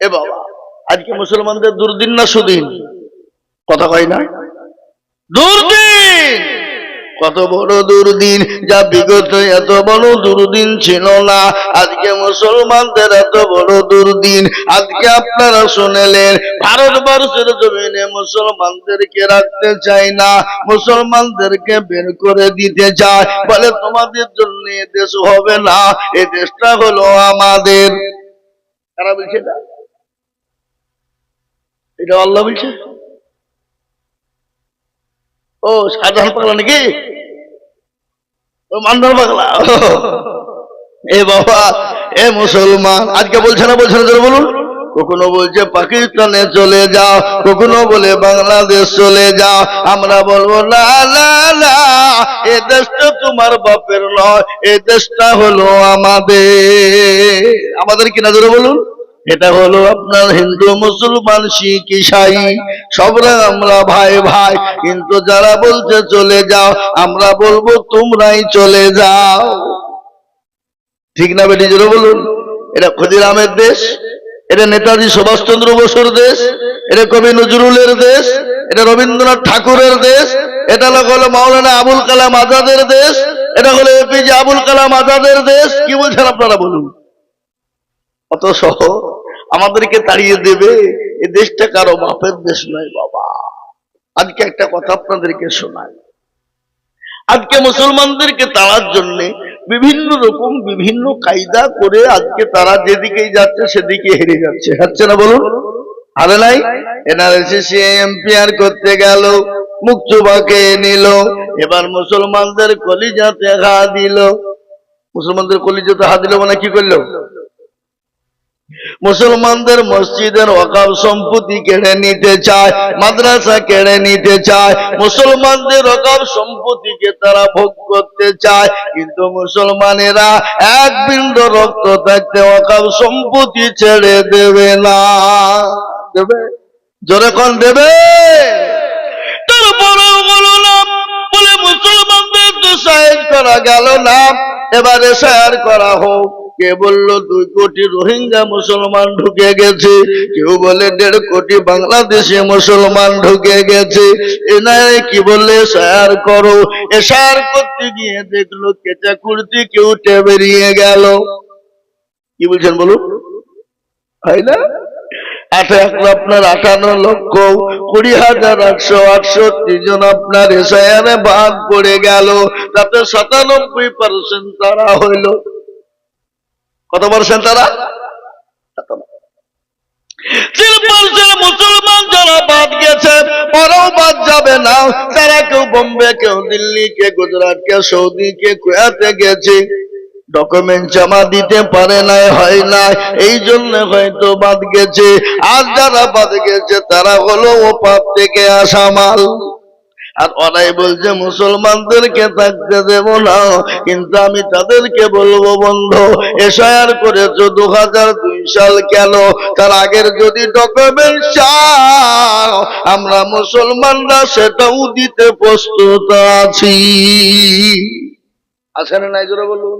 এ বাবা আজকে মুসলমানদের দুর্দিন না সুদিন? কথা কয় না? দুর্দিন! কত বড় দুর্দিন, যা বিগত এত বড় দুর্দিন ছিল না। আজকে মুসলমানদের এত বড় দুর্দিন, আজকে আপনারা শুনেলেন, ভারতবর্ষের জমিনে মুসলমানদেরকে রাখতে চায় না, মুসলমানদেরকে বের করে দিতে চায় বলে তোমাদের জন্য দেশ হবে না, এ দেশটা হলো আমাদের। কারা বলছে এটা? এটা আল্লাহ বলছে। ও সাধারণ পাগলা নাকি? ও, মান্দার পাগলা। এ বাবা, এ মুসলমান, আজকে বলছে না বলছে না বলুন। কখনো বলছে, পাকিস্তানে চলে যাও, কখনো বলে বাংলাদেশ চলে যাও। আমরা বলব, না না না, এ দেশটা তোমার বাপের নয়, এ দেশটা হলো আমাদের। আমাদের কিনা জোরে বলুন? এটা হলো আপনার হিন্দু মুসলমান, শিখ, ইসাই সবরা আমরা ভাই ভাই। কিন্তু যারা বলছে চলে যাও, আমরা বলব তোমরাই চলে যাও। ঠিক না বেটি, জোরে বলুন। এটা ক্ষুদিরামের দেশ, এটা নেতাজি সুভাষচন্দ্র বসুর দেশ, এটা কবি নজরুলের দেশ, এটা রবীন্দ্রনাথ ঠাকুরের দেশ, এটা হলো মাওলানা আবুল কালাম আজাদের দেশ, এটা হলো এপিজে আবুল কালাম আজাদের দেশ। কি বলছেন আপনারা বলুন? সহ আমাদেরকে তাড়িয়ে দেবে, এ দেশটা কারও বাপের দেশ নয় বাবা। আজকে একটা কথা আপনাদেরকে শোনায় আজকে মুসলমানদেরকে তাড়ার জন্য বিভিন্ন রকম বিভিন্ন কায়দা করে আজকে তারা যেদিকেই যাচ্ছে, সেদিকে হেরে যাচ্ছে। হচ্ছে না বলুন? হারে নাই? এনআরএসি এম্পিয়ার করতে গেল মুক্তবাকে নিল, এবার মুসলমানদের কলিজাতে ঘা দিল। মুসলমানদের কলিজাতে হাত দিল মানে কি করল? মুসলমানদের মসজিদের অকাল সম্পত্তি কেড়ে নিতে চায়, মাদ্রাসা কেড়ে নিতে চায়, মুসলমানদের ওয়াকাফ সম্পত্তিকে তারা ভোগ করতে চায়, কিন্তু মুসলমানেরা এক বিন্দু রক্ত থাকতে ওয়াকাফ সম্পত্তি ছেড়ে দেবে না। দেবে? জোরে কোন, দেবে? তারপরেও বলো না, বলে মুসলমানদের তো সাহেব করা গেল না, এবারে সায়ার করা হোক। কে বলল, দুই কোটি রোহিঙ্গা মুসলমান ঢুকে গেছে? কেউ বলে, দেড় কোটি বাংলাদেশে মুসলমান ঢুকে গেছে। এনারে কি বললে? সায়ার করো। এ সায়ার করতে গিয়ে দেখল, কেচা কুর্তি কেউ বেরিয়ে গেল। কি বলছেন বলুন? হয় না? আট এক আপনার আটান্ন লক্ষ, কুড়ি হাজার আটশো আটষট্টি জন আপনার এসআইআরে ভাগ পড়ে গেল। তাতে সাতানব্বই পার্সেন্ট তারা হইল। কত পার্সেন্ট তারা? মুসলমান, যারা বাদ গেছে ওরাও বাদ যাবে না। তারা কেউ বোম্বে, কেউ দিল্লি, কে গুজরাট, কে সৌদি, কে কুয়াতে গেছে। ডকুমেন্ট জমা দিতে পারে নাই, হয় না এই জন্য হয়তো বাদ গেছে। আর যারা বাদ গেছে, তারা হলো ও পাপ থেকে আসা মাল। আর ওরাই বলছে, মুসলমানদেরকে থাকতে দেব না। কিন্তু আমি তাদেরকে বলব, বন্ধু এসআইআর করেছ দু হাজার দুই সাল কেন? তার আগের যদি ডকুমেন্ট চাও, আমরা মুসলমানরা সেটাও দিতে প্রস্তুত আছি। আছে না নাই? জোরে বলুন।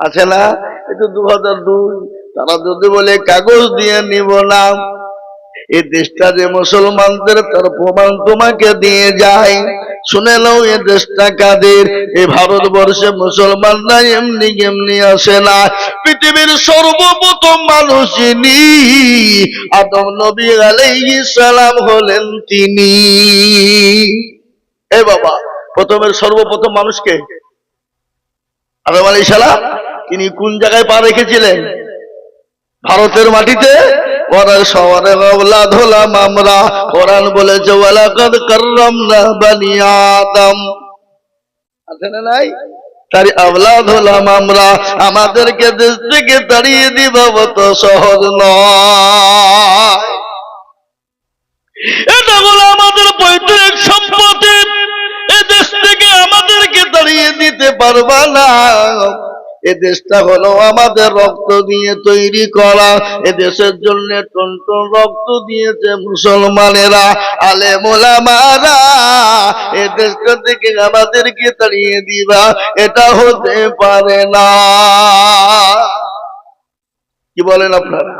আছে না? এটা দু হাজার দুই। তারা যদি বলে, কাগজ দিয়ে নিব না। এই দেশটা যে মুসলমানদের তার প্রমাণ তোমাকে দিয়ে যায়। শুনে নাও এ দেশটা কাদের? এই ভারতবর্ষে মুসলমানরা এমনি এমনি আসে না। পৃথিবীর সর্বপ্রথম মানুষ যিনি আদম নবী আলাইহিস সালাম হলেন তিনি। এ বাবা, প্রথমের সর্বপ্রথম মানুষকে? আদম আলাইহিস সালাম? তিনি কোন জায়গায় পা রেখেছিলেন? ভারতের মাটিতে? সবারে আমরা। কোরআন বলেছে, ওয়ালাকাদ কাররামনা বানি আদম। আছে না নাই? আমরা। আমাদেরকে দেশ থেকে তাড়িয়ে দিব তো সহজ এটা হলো আমাদের পৈতৃক সম্পত্তি। এ দেশ থেকে আমাদেরকে তাড়িয়ে দিতে পারবা না। এ দেশটা হলো আমাদের রক্ত দিয়ে তৈরি করা। এ দেশের জন্য টন রক্ত দিয়েছে মুসলমানেরা আলে মোলামারা এ দেশটা থেকে আমাদেরকে তাড়িয়ে দিবা, এটা হতে পারে না। কি বলেন আপনারা?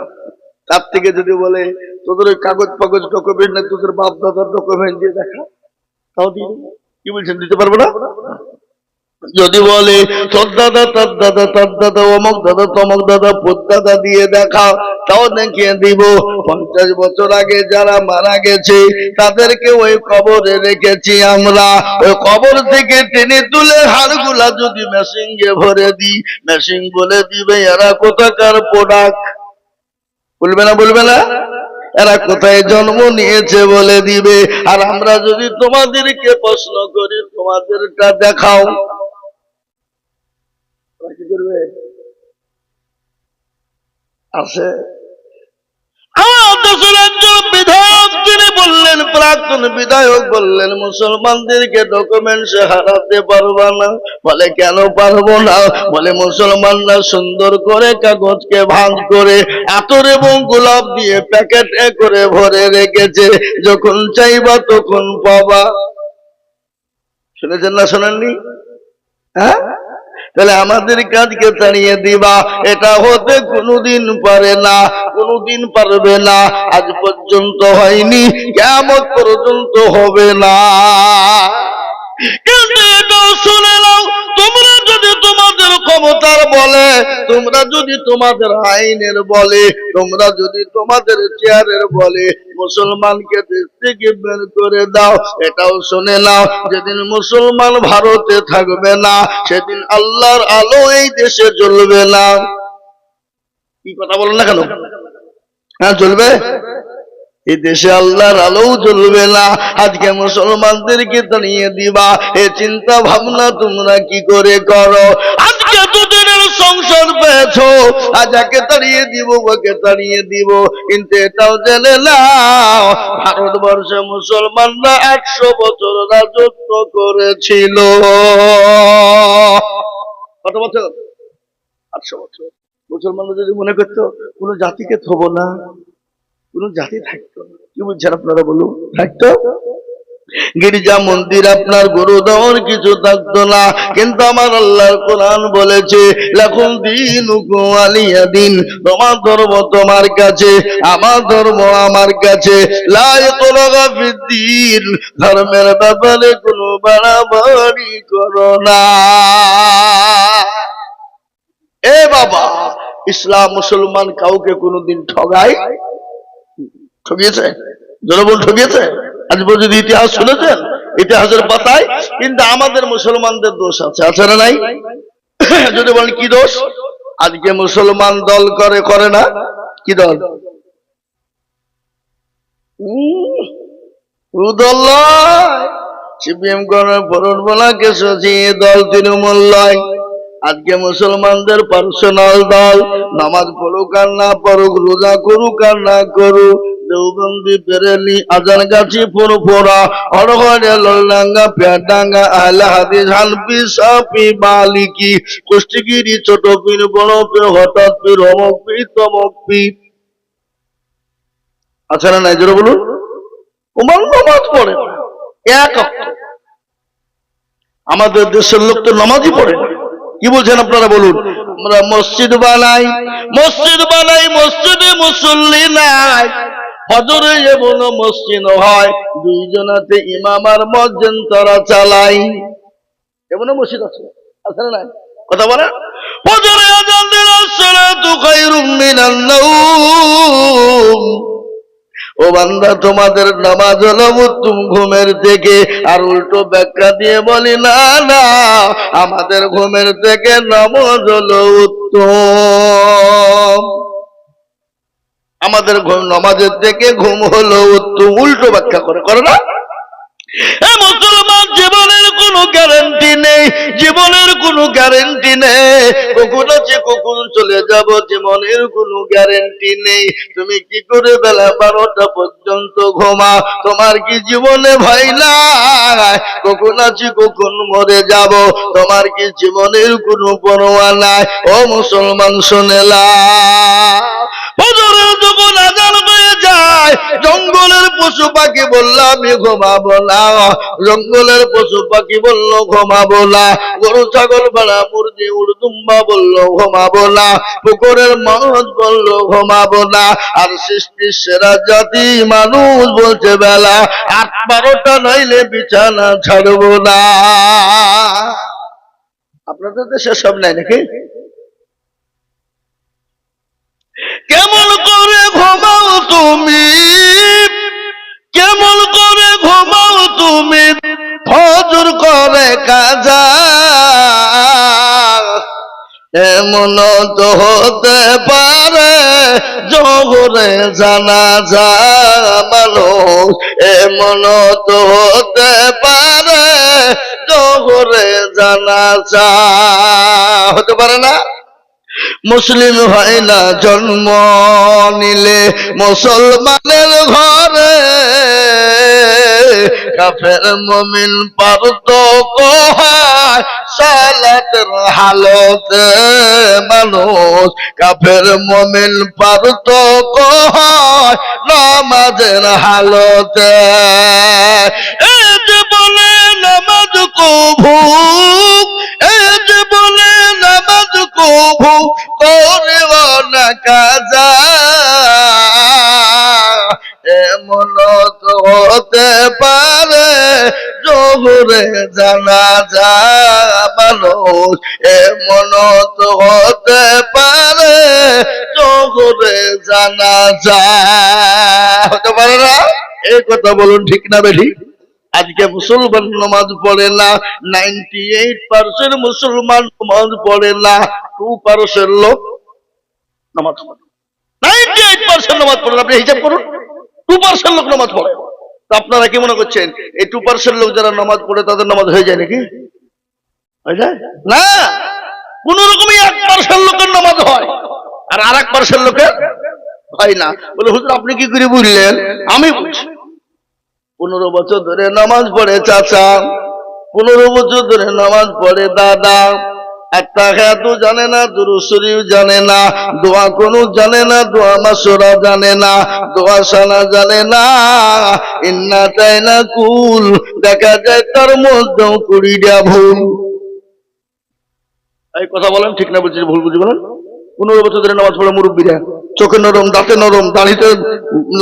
তার থেকে যদি বলে, তোদের ওই কাগজ ফাগজ ডকুমেন্ট না, তোদের বাপ দাদার ডকুমেন্ট দিয়ে দেখা, তাও দিয়ে কি বলছেন, দিতে পারব না? যদি বলে, তোর দাদা, তার দাদা তার দাদা, অমক দাদা, তমক দাদা, পোত দাদা দিয়ে দেখাও, তাও দেখিয়ে দিব? পঞ্চাশ বছর আগে যারা মারা গেছে, তাদেরকে ওই কবরে রেখেছি আমরা। ওই কবর থেকে টেনে তুলে হাড়গুলা যদি মেশিনকে ভরে দিই, মেশিন বলে দিবে, এরা কোথাকার প্রোডাক্ট? বলবে না বলবে না? এরা কোথায় জন্ম নিয়েছে? বলে দিবে। আর আমরা যদি তোমাদেরকে প্রশ্ন করি, তোমাদেরটা দেখাও ওরা কি করবে আছে। তিনি বললেন, প্রাক্তন বিধায়ক বললেন, মুসলমানদেরকে হারাতে না। বলে, কেন পারব না? বলে, মুসলমানরা সুন্দর করে কাগজকে ভাঁজ করে গোলাপ দিয়ে প্যাকেটে করে ভরে রেখেছে। যখন চাইবা তখন পাবা। শুনেছেন না শোনেননি? হ্যাঁ? তাহলে আমাদের কাজকে তাড়িয়ে দিবা, এটা হতে কোনোদিন পারে না, কোনদিন পারবে না, আজ পর্যন্ত হয়নি কেমন পর্যন্ত হবে না। কিন্তু তোমরা যদি তোমাদের আইনের বলে, তোমরা যদি তোমাদের চেয়ারের বলে, মুসলমানকে দেশ থেকে বের করে দাও। এটাও শুনে নাও, যেদিন মুসলমান ভারতে থাকবে না, সেদিন আল্লাহর আলো এই দেশে জ্বলবে না। কি কথা বলেন না কেন? হ্যাঁ চলবে এই দেশে আল্লাহর আলোও জ্বলবে না। আজকে মুসলমানদেরকে তাড়িয়ে দিবা। এ চিন্তা ভাবনা তোমরা কি করে করো? আজকে দুদিনের সংসার পেয়েছ? তাড়িয়ে দিব, ওকে তাড়িয়ে দিব। কিন্তু এটাও জেনে নাও, ভারতবর্ষে মুসলমানরা একশো বছর রাজত্ব করেছিল। কত বছর? আটশো বছর। মুসলমানরা যদি মনে করতো, কোনো জাতিকে থব না, কোন জাতি থাকতো। কি বুঝছেন আপনারা বলুন? থাকতো? গির্জা মন্দির আপনার গুরু দেওয়ার কিছু থাকতো না। কিন্তু আমার আল্লাহর কোরআন বলেছে, লাকুম দিন আলিয়া দিন, তোমার ধর্ম তোমার কাছে, আমার ধর্ম আমার কাছে। লাই দিন ধর্মের ব্যাপারে কোনো বাড়াবাড়ি করো না। এ বাবা, ইসলাম মুসলমান কাউকে কোনোদিন ঠগায়? ঠগিয়েছে? জনবল ঠকিয়েছে আজ পর্যন্ত ইতিহাস শুনেছেন? ইতিহাসের পাতায়, কিন্তু আমাদের মুসলমানদের দোষ আছে। আছে না নাই? যদি বলেন, কি দোষ? আজকে মুসলমান দল করে করে না। কি দল? সিপিএম করে ফরন বলা দল তৃণমূল নয় আজকে মুসলমানদের পার্সোনাল দল। নামাজ পড়ুক আর না পড়ুক, রোজা করুক আর না করুক আজান গাছি লল্লাঙ্গা পেয়াডাঙ্গা কুষ্টিগিরি ছোট বড় হঠাৎ তমক আচ্ছা না বলুন। পড়ে। এক আমাদের দেশের লোক তো নামাজই পড়ে কি বলছেন আপনারা, বলুন? আমরা মসজিদ বানাই মসজিদ বানাই, মসজিদে মুসল্লি নাই। হজরে এমন মসজিদ হয়, দুইজনাতে ইমাম আর মসজিদ তারা চালাই এমন মসজিদ আছে আছে না? কথা বলে? হজরে আজান সালাতু মিনান নাওম। ও বান্দা, তোমাদের নামাজ হলো উত্তম ঘুমের থেকে আর উল্টো ব্যাখ্যা দিয়ে বলি, না না, আমাদের ঘুমের থেকে নামাজ হলো উত্তম। আমাদের নমাজের থেকে ঘুম হলো উল্টো ব্যাখ্যা করে করে না? মুসলমান জীবনের কোনো গ্যারান্টি নেই, জীবনের কোনো গ্যারান্টি নেই। কখন আছে কখন চলে যাব, জীবনের কোনো গ্যারান্টি নেই। তুমি কি করে বেলা বারোটা পর্যন্ত ঘুমা? তোমার কি জীবনে ভয় নাই? কখন আছি, কখন মরে যাব? তোমার কি জীবনের কোনো পরোয়া নাই? ও মুসলমান শোনেলা যখন আজান যায়। জঙ্গলের পশু পাখি বলল, আমি ঘুমাবো না। জঙ্গলের পশু পাখি বলল, ঘুমাবো না। গরু, ছাগল, ভেড়া, মুরগি উড়দুম্বা বলল, ঘুমাবো না। পুকুরের মাছ বলল, ঘুমাবো না। আর সৃষ্টির সেরা জাতি মানুষ বলছে, বেলা আট বারোটা নইলে বিছানা ছাড়বো না। আপনাদের দেশে সব নাই নাকি? কেমন করে ঘুমাও তুমি? কেমন করে ঘুমাও তুমি? ফজর করে কাজা। এমন তো হতে পারে, জোহরে জানা যা মানুষ এমন তো হতে পারে, জোহরে জানা যা হতে পারে না? মুসলিম হয় না জন্ম নিলে মুসলমানের ঘরে কাফের মমিন পারত সালাতের হালতে মানুষ কাফের মমিন পারত নামাজের হালতে বলে নামাজ কভু এই যে কভু করিব না কাজা। এমন তো হতে পারে, জোহরে জানা যা মানুষ এমন তো হতে পারে, জোহরে জানা যা হতে পারে না? এই কথা বলুন ঠিক না বেঠিক আজকে মুসলমান নামাজ পড়ে না নাইনটি এইট পার্সেন্ট মুসলমান নামাজ পড়ে না টু পার্সেন্ট লোক নামাজ পড়ে। নাইনটি এইট পার্সেন্ট নামাজ পড়ে আপনি হিসাব করুন টু পার্সেন্ট লোক নামাজ পড়ে। তো আপনারা কি মনে করছেন, এই টু পার্সেন্ট লোক যারা নামাজ পড়ে, তাদের নামাজ হয়ে যায় নাকি? হয়ে যায়? না! কোন রকমই এক পার্সেন্ট লোকের নামাজ হয়, আর আর এক পার্সেন্ট লোকের হয় না। বলে, হুজুর, আপনি কি করে বুঝলেন? আমি বুঝছি। পনেরো বছর ধরে নামাজ পড়ে চাচা, পনেরো বছর ধরে নামাজ পড়ে দাদা। একটা খেয়াতও জানে না দুরুশরীফ জানে না, দোয়া কোনো জানে না, দোয়া মাসরা জানে না, দোয়া সানা জানে না। ইন্না তাই না কুল, দেখা যায় তার মধ্যেও কুড়িটা ভুল। এই কথা বলেন, ঠিক না বলছি ভুল বুঝি বলেন? পনেরো বছর ধরে নামাজ পড়ে মুরব্বীরা। চোখে নরম, দাঁতে নরম, দাঁড়িতে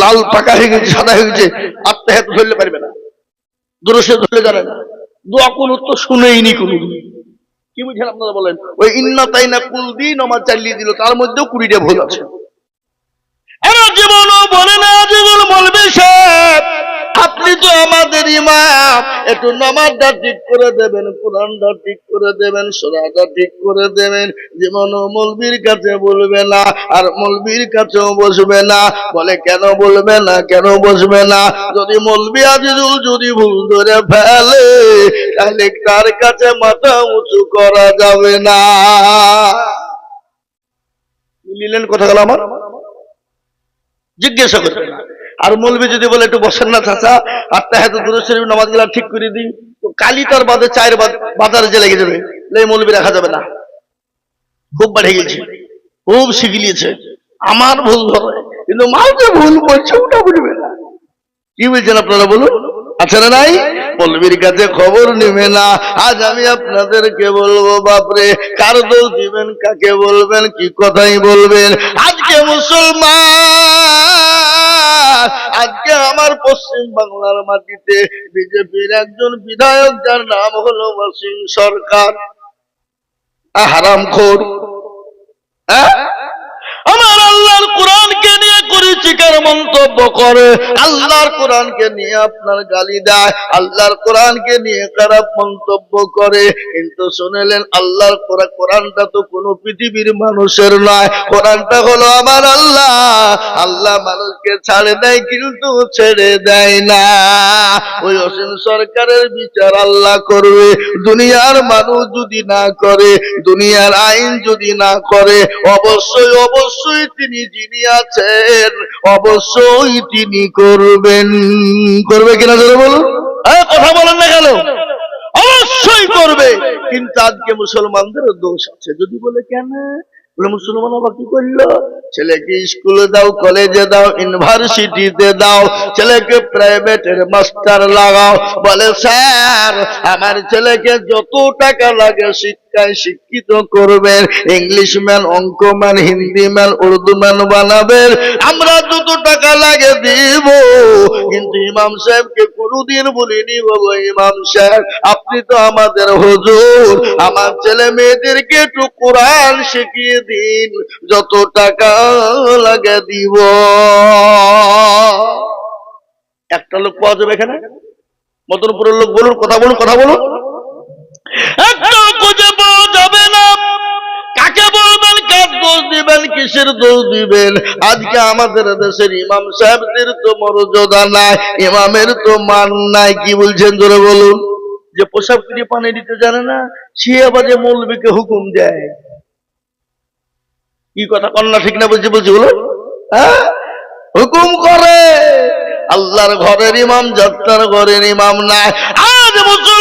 লাল, পাকা হয়ে গেছে, সাদা হয়ে গেছে আত্মে হাত ধরলে পারবে না। দূরসে ধরলে জানে না। দোয়া কোন শুনেইনি কোনদিন। কি বুঝছেন আপনারা বলেন? ওই ইন্না তাই না কুল দিয়ে নামাজ চালিয়ে দিল, তার মধ্যেও কুড়িটা ভুল আছে। এরা বলে না বলবে সাহেব আপনি তো আমাদের ইমাম। একটু নামাজটা ঠিক করে দেবেন, কোরআনটা ঠিক করে দেবেন সোনাটা ঠিক করে দেবেন। যেমন মলবির কাছে বলবে না, আর মলবির কাছেও বসবে না। বলে, কেন বলবে না, কেন বসবে না? যদি মলবি আজিজুল যদি ভুল ধরে ফেলে, তাহলে তার কাছে মাথা উঁচু করা যাবে না? মিলিলেন কথাগুলো আমার? জিজ্ঞাসা করবে না আর মৌলবি যদি বলে একটু বসেন না, চাচা, আটটা হয়তো দূর শরীফ নামাজগুলা ঠিক করে দিই। তো কালি তার বাদে চায়ের বাজারে যে লেগে যাবে এই মৌলবি রাখা যাবে না। খুব বাড়ে গেছে খুব শিখিলিয়েছে আমার ভুল ধরে, কিন্তু মাল যে ভুল বলছে, ওটা বুঝবে না। কি বলছেন আপনারা বলুন? আছে না নাই? মৌলবীর কাছে খবর নেবে না। আজ আমি আপনাদেরকে বলব, বাপরে, কার দোষ দিবেন, কাকে বলবেন, কি কথাই বলবেন? আজকে মুসলমান আজকে আমার পশ্চিম বাংলার মাটিতে বিজেপির একজন বিধায়ক, যার নাম হলো ওয়াসিম সরকার। হারাম খোর হ্যাঁ? আমার আল্লাহর কোরআনকে নিয়ে কুরুচিকার মন্তব্য করে। আল্লাহর কোরআনকে নিয়ে আপনার গালি দেয়, আল্লাহর কোরআনকে নিয়ে খারাপ মন্তব্য করে। কিন্তু শুনেলেন, আল্লাহর কোরআন কোরআনটা তো কোনো পৃথিবীর মানুষের নয়। কোরআনটা হলো আমার আল্লাহ। আল্লাহ মানুষকে ছাড়ে দেয় কিন্তু ছেড়ে দেয় না। ওই অসীম সরকারের বিচার আল্লাহ করবে। দুনিয়ার মানুষ যদি না করে, দুনিয়ার আইন যদি না করে, অবশ্যই অবশ্যই তিনি যিনি আছেন অবশ্যই তিনি করবেন। করবে কিনা ধরে বলুন? হ্যাঁ কথা বলেন না কেন? অবশ্যই করবে। কিন্তু আজকে মুসলমানদেরও দোষ আছে। যদি বলে, কেন? বলে, মুসলমান কি করল? ছেলেকে স্কুলে দাও, কলেজে দাও, ইউনিভার্সিটিতে দাও, ছেলেকে প্রাইভেটের মাস্টার লাগাও। বলে, স্যার, আমার ছেলেকে যত টাকা লাগে শিক্ষায় শিক্ষিত করবেন। ইংলিশ ম্যান অঙ্ক man Hindi man Urdu man বানাবেন। আমরা যত টাকা লাগে দিব। কিন্তু ইমাম সাহেবকে কোনোদিন বলিনি, বলো ইমাম সাহেব, আপনি তো আমাদের হুজুর। আমার ছেলে মেয়েদেরকে একটু কোরআন শিখিয়ে দিন, যত টাকা লাগে দিব। একটা লোক পাওয়া যাবে এখানে? মতন মতনপুরের লোক বলুন, কথা বলুন কথা বলুন। একটা কিসের দোষ দিবেন। আজকে আমাদের দেশের ইমাম সাহেবদের তো মর্যাদা নাই, ইমামের তো মান নাই, কি বলছেন জোরে বলুন? যে পোশাক কিনে পানি দিতে জানে না? সে আবার যে মৌলবীকে হুকুম দেয়। কি কথা কন্যা ঠিক না বলছি বলছি, বলুন। হ্যাঁ? হুকুম করে। আল্লাহর ঘরের ইমাম, যাত্রার ঘরের ইমাম নাই। আজ মুসলমান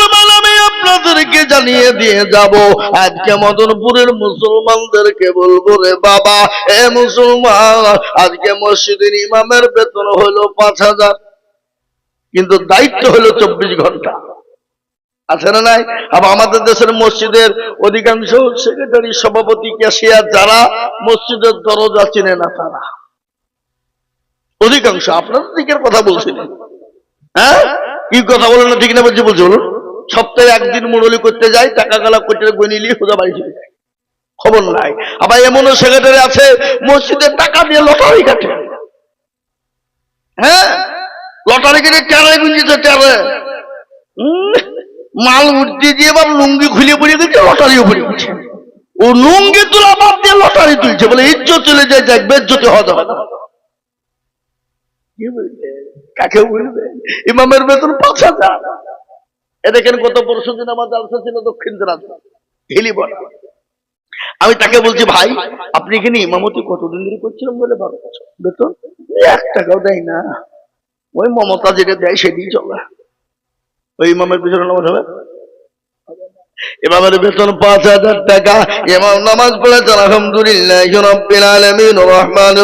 আপনাদেরকে জানিয়ে দিয়ে যাব। আজকে মদনপুরের মুসলমানদেরকে বলব রে বাবা, এ মুসলমান, আজকে মসজিদের ইমামের বেতন হলো পাঁচ হাজার। কিন্তু দায়িত্ব হলো চব্বিশ ঘণ্টা। আছে না নাই? আবার আমাদের দেশের মসজিদের অধিকাংশ সেক্রেটারি, সভাপতি, ক্যাশিয়ার যারা, মসজিদের দরজা চিনে না তারা। অধিকাংশ, আপনাদের দিকের কথা বলছিলেন হ্যাঁ? কি কথা বলেন না, ঠিক না বলছি বলছি বলুন। সপ্তাহে একদিন মুরলি করতে যাই টাকা গালা করতে গণিলি সোজা বাড়ি চলে যায় খবর নাই। আবার এমনও সেক্রেটারি আছে মসজিদের টাকা দিয়ে লটারি কাটে। হ্যাঁ? লটারি কেটে টেরে গুঞ্জিতে টেরে মাল উঠতে দিয়ে এবার লুঙ্গি খুলে পড়ে গেছে লটারিও পড়ে গেছে ও লুঙ্গি তোলা বাদ দিয়ে লটারি তুলছে, বলে ইজ্জত চলে যায় যাক বেজ্জতি হতে হবে। কাকে বলবে? ইমামের বেতন পাঁচ হাজার। এ দেখেন গত পরশু দিন আমার জালসা ছিল দক্ষিণ দিনাজপুর হিলি বলা। আমি তাকে বলছি, ভাই, আপনি এখানে ইমামতি কতদিন ধরে করছিলাম বলে বারো বছর বেতন এক টাকাও দেয় না। ওই মমতা যেটা দেয় সেটাই চলা। ওই ইমামের পিছনে নামাজ হবে? ইমামের বেতন পাঁচ হাজার টাকা, ইমাম নামাজ পড়েছেন, আলহামদুলিল্লাহ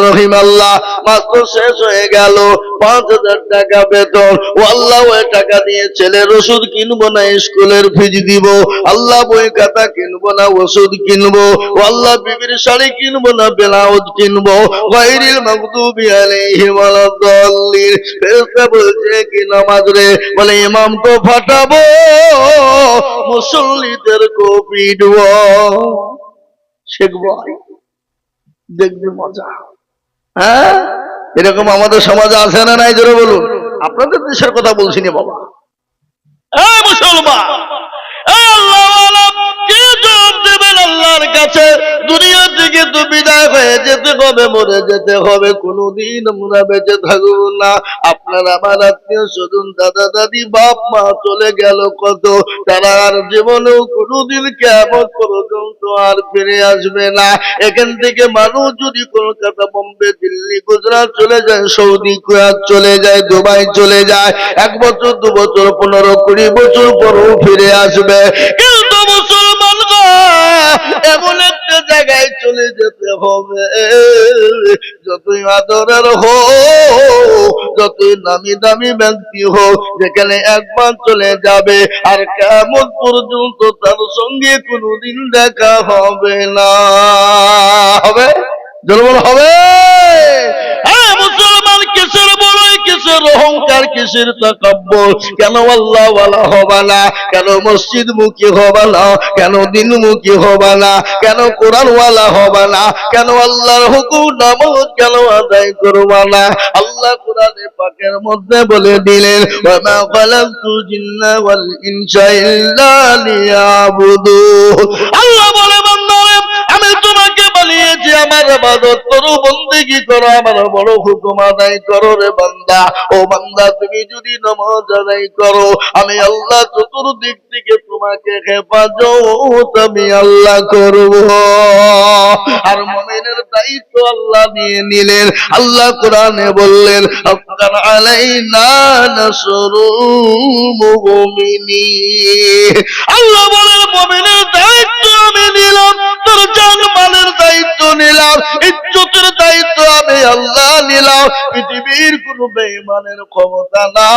রহিম আল্লাহ। মাত্র শেষ হয়ে গেল, পাঁচ হাজার টাকা বেতন। ও আল্লাহ ওই টাকা দিয়ে ছেলের ওষুধ কিনবো না, স্কুলের ফিজ দিব। আল্লাহ বই খাতা কিনবো না, ওষুধ কিনবো। ও আল্লাহ বিবির শাড়ি কিনবো না ব্লাউজ কিনবো। গায়রিল মাগদুবি আলাইহিম ফেরেশতা বলছে, কি নামাজ রে? বলে, ইমাম তো ফাটাবো। মুসল্লিদের কোভিড পিটবো শেখ ভাই, দেখবে মজা। হ্যাঁ? এরকম আমাদের সমাজে আছে না নাই? জোরে বলুন। আপনাদের দেশের কথা বলছি না বাবা। মুসলমান! আল্লাহর কাছে দুনিয়া থেকে তো বিদায় হয়ে যেতে হবে, মরে যেতে হবে। কোনোদিন আমরা বেঁচে থাকব না। আপনার আমার আত্মীয় স্বজন, দাদা, দাদি, বাপ, মা চলে গেল কত? তারা আর জীবনেও কোনোদিন কেমন পর্যন্ত আর ফিরে আসবে না। এখান থেকে মানুষ যদি কলকাতা, বোম্বে, দিল্লি, গুজরাট চলে যায়, সৌদি, কুয়াত চলে যায়, দুবাই চলে যায়, এক বছর, দু বছর, পনেরো, কুড়ি বছর পরও ফিরে আসবে। এমন একটা জায়গায় চলে যেতে হবে। যতই আদরের হো যতই নামি দামি ব্যক্তি হোক, যেখানে একবার চলে যাবে, আর কেমন পর্যন্ত তার সঙ্গে কোনোদিন দেখা হবে না। হবে? জনবল হবে? কিসের অহংকার কিসের তাকাব্বর কেন আল্লাহ ওয়ালা হবে না? কেন মসজিদ মুখী হবে না? কেন দিন মুখী হবে না? কেন কোরআন ওয়ালা হবে না? কেন আল্লাহর হুকুম নামাজ কেন আদায় করবে না? আল্লাহ কোরআনে পাকের মধ্যে বলে দিলেন আল্লাহ বলে বানিয়েছি আমার ইবাদত করো, বন্দেগি করো, আমার বড় হুকুম আদায় করো রে বান্দা। ও বান্দা, তুমি যদি নামাজ আদায় করো, আমি আল্লাহ চতুর্দিক থেকে তোমাকে হেফাজত আমি আল্লাহ করব। আর মুমিনের দায়িত্ব আল্লাহ নিয়ে নিলেন। আল্লাহ কোরআনে বললেন, হাক্কান আলাইনা নাসরুল মুমিনিন। আল্লাহ বলেন, মুমিনের দায়িত্ব আমি নিলাম। পৃথিবীর কোন বেঈমানের ক্ষমতা না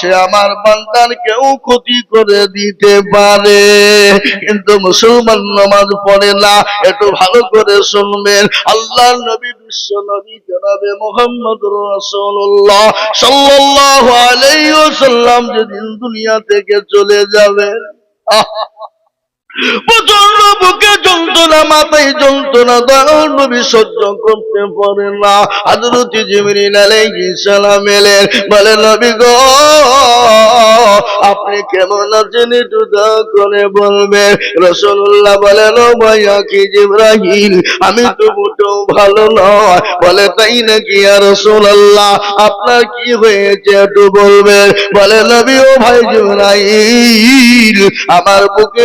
সে আমার বান্দার কেউ ক্ষতি করে দিতে পারে। কিন্তু মুসলমান নামাজ পড়ে না, একটু ভালো করে শুনবেন। আল্লাহ নবী বিশ্ব নবী জনাবে মোহাম্মদ রাসূলুল্লাহ সাল্লাল্লাহু আলাইহি ওয়াসাল্লাম যেদিন দুনিয়া থেকে চলে যাবেন আহ প্রচণ্ড বুকে যন্ত্রণা, মাথায় যন্ত্রণা, দয়াল নবী সহ্য করতে পারে না। হযরত জিবরিল আলাইহিস সালাম এলেন বলে নবী গো, আপনি কেমন আছেন একটু দয়া করে বলবেন? রাসূলুল্লাহ বলেন, ও ভাইয়া কি জিবরাইল? আমি তো মোটেও ভালো নয়। বলে, তাই নাকি আর রাসূলুল্লাহ, আপনার কি হয়েছে একটু বলবেন? বলে, নবী ও ভাই জিবরাইল, আমার বুকে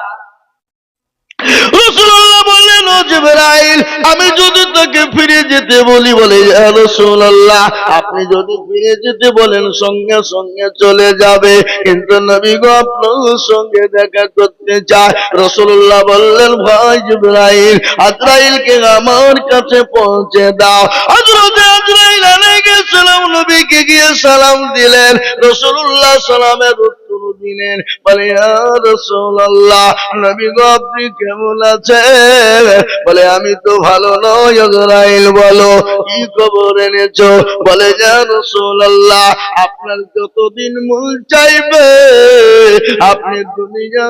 রসুল্লাহ বললেন, ও আমি যদি তাকে ফিরে যেতে বলি, বলে রাসূলুল্লাহ আপনি যদি ফিরে যেতে বলেন, সঙ্গে সঙ্গে চলে যাবে। কিন্তু নবী গো, আপনার সঙ্গে দেখা করতে চায়। রসুল্লাহ বললেন, ভাই জিবরাইল, আজরাইলকে আমার কাছে পৌঁছে দাও। হযরত আজরাইল আলাইহিস সালাম নবীকে গিয়ে সালাম দিলেন। রসুল্লাহ সালামের দিলেন বলে, ইয়া নবী আপনি কেমন আছেন? বলে, আমি তো ভালো নই আজরাইল বলো, কি খবর এনেছো? বলে, ইয়া রাসূলুল্লাহ, আপনার যতদিন মন চাইবে, আপনি দুনিয়া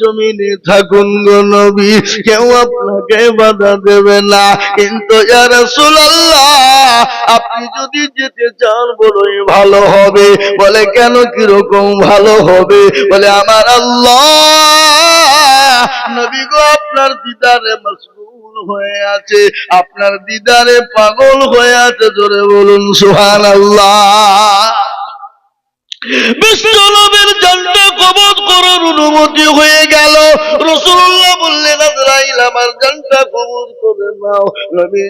জমিনে থাকুন গো নবী, কেউ আপনাকে বাধা দেবে না। কিন্তু আপনি যদি যেতে চান বড়ই ভালো হবে। বলে, কেন কীরকম ভালো হবে। বলে, আমার আল্লাহ, নবী গো, আপনার দিদারে মশগুল হয়ে আছে, আপনার দিদারে পাগল হয়ে আছে, জোরে বলুন সুহান আল্লাহ বিশ্বনবীর জানটা কবজ করার অনুমতি হয়ে গেল। রসুল্লাহ বললেন আমার জানটা কবজ করে নাও। নবী